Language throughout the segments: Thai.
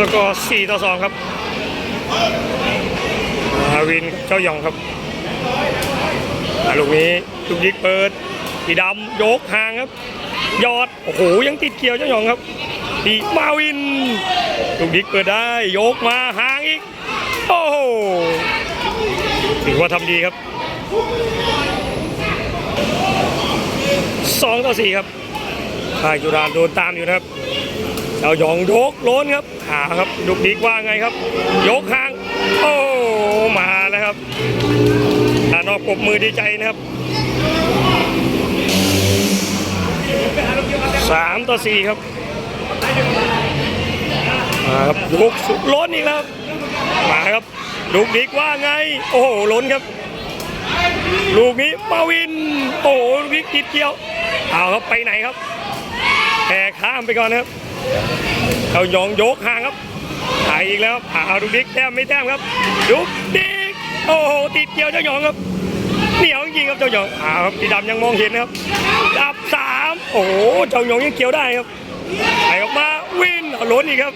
สกอร์4ต่อ2ครับมาวินเจ้าหยองครับลูกนี้ลูกยิกเปิดพี่ดำโยกห่างครับ ยอด โอ้โห ยังติดเกี่ยวเจ้าหยองครับพี่มาวิน ลูกยิกเปิดได้โยกมาห่างอีก โอ้โหถือว่าทำดีครับ2ต่อ4ครับค่ายจุฬาโดนตามอยู่นะครับ เจ้ายองยกล้นครับหาครับลูกดิกว่าไงครับ ยกห่างโอ้มาแล้วครับอานอกปบมือดีใจนะครับสามต่อสี่ครับมาครับลูกสุดล้นอีกแล้วครับมาครับลูกดิกว่าไง โอ้โหล้นครับ ลูกนี้มาวิน โอ้โหลูกนี้ติดเกี่ยวเอาครับไปไหนครับแพ้ข้ามไปก่อนครับ เอายองยกห่างครับถ่ายอีกแล้วผ่าอาดูดิกแต้มไม่แต้มครับดูดิกโอ้โหติดเกี่ยวเจ้าหยองครับเหนียวจริงครับเจ้าหยองอ่าครับพี่ดำยังมองเห็นนะครับดับสามโอ้โหเจ้าหยองยังเกี่ยวได้ครับไปออกมาวินเอาล้นอีกครับ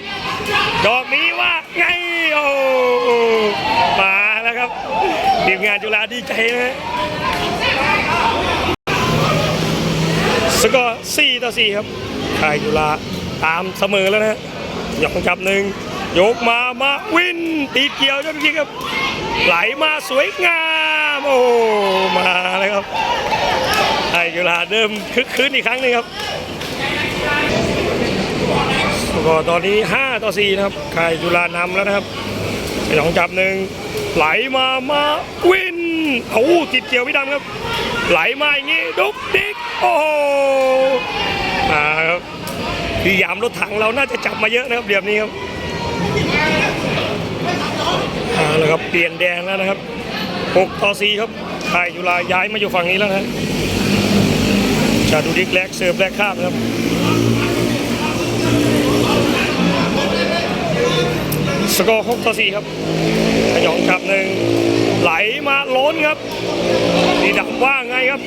ดอกนี้ว่าไงโอ้โหมาแล้วครับทีมงานจุฬาดีใจนะฮะสกอร์4ต่อ4ครับค่ายจุฬา ตามเสมอแล้วนะหยองจับหนึ่งยกมามาวินตีเกี่ยวเจ้าพี่ครับ ไหลมาสวยงามโอ้มาแล้วครับค่ายจุฬาเริ่มคึกคืนอีกครั้งหนึงครับกอร์ตอนนี้ 5 ต่อ 4 นะครับค่ยจุฬานำแล้วนะครับหยองจับหนึ่งไหลมามาวินเอาติดเกี่ยวพี่ดำครับ ไหลมาอย่างงี้ดุกดิกโอ้โหมาครับ พี่ยามรถถังเราน่าจะจับมาเยอะนะครับเดี๋ยวนี้ครับเอาละครับเปลี่ยนแดงแล้วนะครับ 6 ต่อ 4 ครับไทยจุฬาย้ายมาอยู่ฝั่งนี้แล้วนะชาดูดิกแลกเสิร์ฟแลกข้ามครับสกอร์6ต่อ 4 ครับขยองจับหนึ่งไหลมาล้นครับนี่ดับว่าไงครับ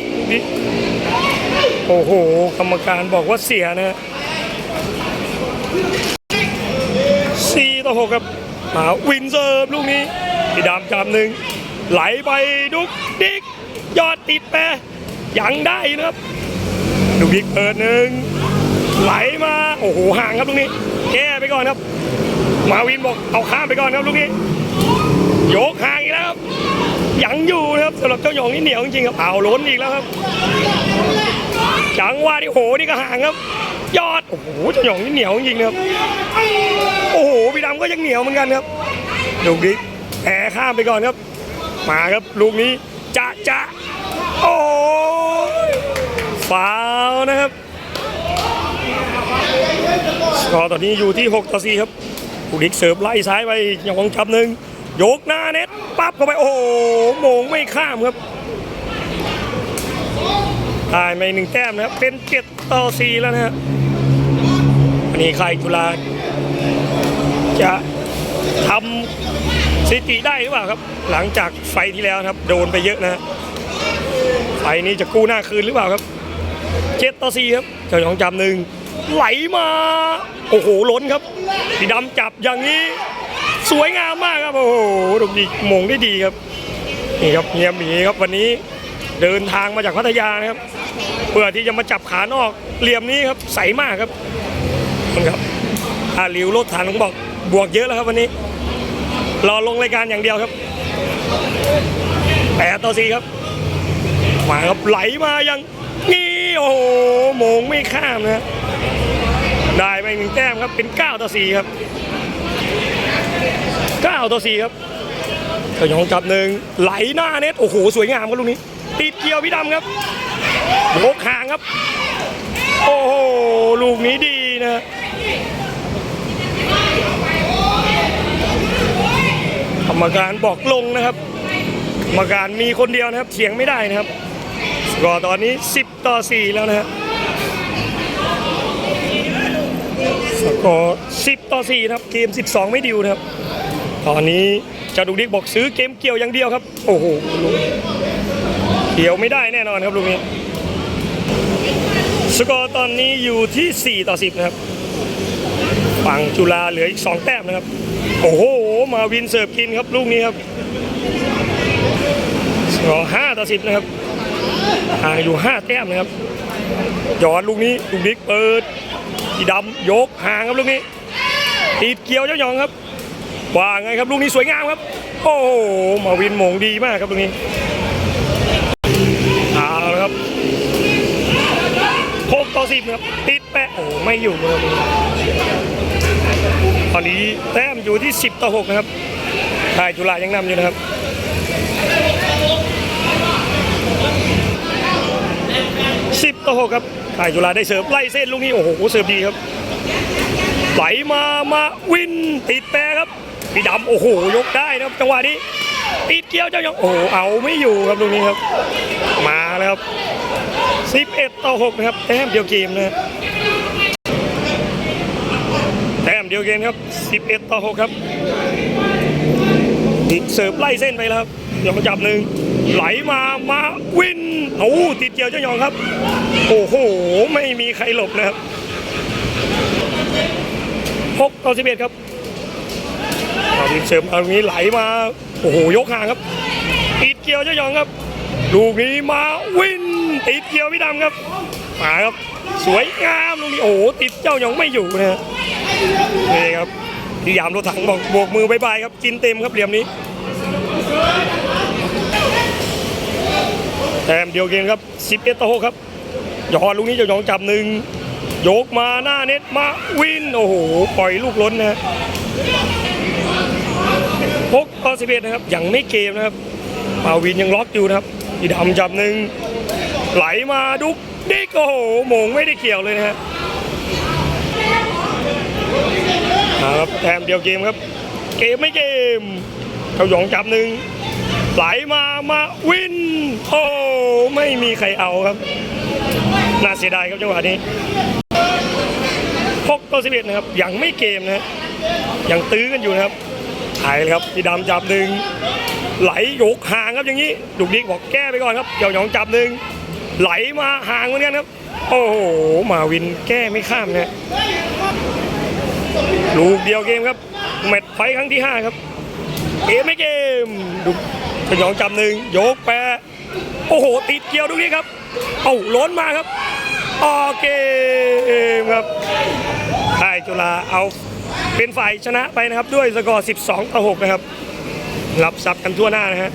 โอ้โห กรรมการบอกว่าเสียนะฮะ สี่ต่อหกครับมาวินเซิร์ฟลูกนี้พี่ดำจำหนึ่งไหลไปดุกดิกยอดติดแปรยังได้นะครับลูกดิกเปิดหนึ่งไหลมาโอ้โหห่างครับลูกนี้แก้ไปก่อนครับ มาวินบอกเอาข้ามไปก่อนครับลูกนี้โยกห่างอีกแล้วครับยังอยู่นะครับสำหรับเจ้าหยองนี่เหนียวจริงๆครับเอาล้นอีกแล้วครับจังหวะที่โหนี่ก็ห่างครับ ยอด โอ้โหเจ้าหยองนี่เหนียวจริงๆนะครับ โอ้โห พี่ดำก็ยังเหนียวเหมือนกันครับลูกนี้แพ้ข้ามไปก่อนครับ มาครับลูกนี้จะจะโอ้ยฟาวนะครับสกอร์ตอนนี้อยู่ที่ 6 ต่อ 4 ครับลูกดิกเสิร์ฟไล่ซ้ายไปยองจับหนึ่งยกหน้าเน็ตปั๊บเข้าไป โอ้โหมงไม่ข้ามครับได้ไปหนึ่งแต้มนะครับ เป็นเจ็ดต่อสี่แล้วนะฮะ อันนี้ใครจุฬาจะทำสถิติได้หรือเปล่าครับ หลังจากไฟที่แล้วครับ โดนไปเยอะนะไฟนี้จะกู้หน้าคืนหรือเปล่าครับเจ็ดต่อสี่ครับเจ้าหยองจับหนึ่งไหลมา โอ้โหล้นครับพี่ดำจับอย่างนี้ สวยงามมากครับ โอ้โหลูกดีมงได้ดีครับนี่ครับเฮียหมีครับวันนี้เดินทางมาจากพัทยานะครับ เพื่อที่จะมาจับขานอกเหลี่ยมนี้ครับใสมากครับ นครับอาลิวรถถังบอกบวกเยอะแล้วครับวันนี้ รอลงรายการอย่างเดียวครับแปดต่อสี่ครับมาครับไหลมายังนี่โอ้โหมงไม่ข้ามนะได้ไปหนึ่งแต้มครับเป็นเก้าต่อสี่ครับ9ต่อ4ครับขยองจับหนึ่งไหลหน้าเน็ตโอ้โหสวยงามครับลูกนี้ ติดเกี่ยวพี่ดำครับโบกห่างครับ โอ้โหลูกนี้ดีนะ กรรมการบอกลงนะครับ กรรมการมีคนเดียวนะครับเถียงไม่ได้นะครับสกอร์ตอนนี้ 10 ต่อ 4 แล้วนะฮะสกอร์10 ต่อ 4 นะครับ เกม 12 ไม่ดิวนะครับ ตอนนี้จาดุกดิกบอกซื้อเกมเกี่ยวอย่างเดียวครับ โอ้โหลูกเกี่ยวไม่ได้แน่นอนครับลูกนี้ สกอร์ตอนนี้อยู่ที่ 4 ต่อ 10 นะครับ ฝั่งจุฬาเหลืออีก 2 แต้มนะครับ โอ้โห มาวินเสิร์ฟกินครับลูกนี้ครับสกอร์5ต่อ10นะครับห่างอยู่ 5 แต้มนะครับยอดลูกนี้ลูกดิกเปิดอีดำยกห่างครับลูกนี้ติดเกี่ยวเจ้าหยองครับว่าไงครับลูกนี้สวยงามครับ โอ้โหมาวินหมงดีมากครับลูกนี้เอาละครับหกต่อสิบครับติดแปะโอ้ไม่อยู่ครับ ตอนนี้แต้มอยู่ที่ 10 ต่อ 6 นะครับทายจุฬายังนำอยู่นะครับสิบต่อหกครับทายจุฬาได้เสิร์ฟไล่เส้นลูกนี้โอ้โหเสิร์ฟดีครับ ไหลมามาวินติดแปรครับพี่ดำโอ้โหยกได้นะครับจังหวะนี้ติดเกี่ยวเจ้ายังโอ้โหเอาไม่อยู่ครับตรงนี้ครับ มาแล้วครับ11 ต่อ 6 นะครับแต้มเดียวเกมนะฮะแต้ม เดียวเกมครับ 11 ต่อ 6 ครับเสิร์ฟไล่เส้นไปแล้วครับเดี๋ยวมาจับหนึ่งไหลมามาวินโอ้โหติดเกี่ยวเจ้ายองครับ โอ้โห ไม่มีใครหลบนะครับ6ต่อ 11 ครับเอาดิเสริมเอาตรงนี้ไหลมา โอ้โห ยกห่างครับ ติดเกี่ยวเจ้าหยองครับ ลูกนี้มาวินติดเกี่ยวพี่ดำครับมาครับ สวยงามลูกนี้โอ้โหติดเจ้าหยองไม่อยู่นะฮะ นี่ครับพี่ยามรถถังบอกโบกมือบายบายครับกินเต็มครับเหลี่ยมนี้แต้มเดียวเกมครับ11ต่อ6ครับยอดลูกนี้เจ้าหยองจับหนึ่งยกมาหน้าเน็ตมาวินโอ้โหปล่อยลูกล้นนะฮะพกต่อสิเอ็ดนะครับยังไม่เกมนะครับมาวินยังล็อกอยู่นะครับอีดำจับหนึ่งไหลมาดุ๊กดิกโอ้โหมงไม่ได้เกี่ยวเลยนะฮะเอา ครับแต้มเดียวเกมครับ เกมไม่เกมเขาหยองจับหนึ่งไหลมามาวินโอ้ไม่มีใครเอาครับ น่าเสียดายครับจังหวะนี้6ต่อ11นะครับยังไม่เกมนะฮะยังตื้อกันอยู่นะครับถ่ายเลยครับพี่ดำจับหนึ่งไหลยกห่างครับอย่างนี้ดุกดิกบอกแก้ไปก่อนครับเดี๋ยวหยองจับหนึ่งไหลมาห่างเหมือนกันครับ โอ้โหมาวินแก้ไม่ข้ามนะ ลูกเดียวเกมครับแมตช์ไฟครั้งที่ 5 ครับ เกมไม่เกมดุเจ้าหยองจับหนึ่งยกแปะโอ้โห ติดเกี่ยวดุกนี้ครับ เอ้าล้นมาครับออเกมครับค่ายจุฬาเอาเป็นฝ่ายชนะไปนะครับ ด้วยสกอร์ 12 ต่อ 6 นะครับ รับทรัพย์กันทั่วหน้านะฮะ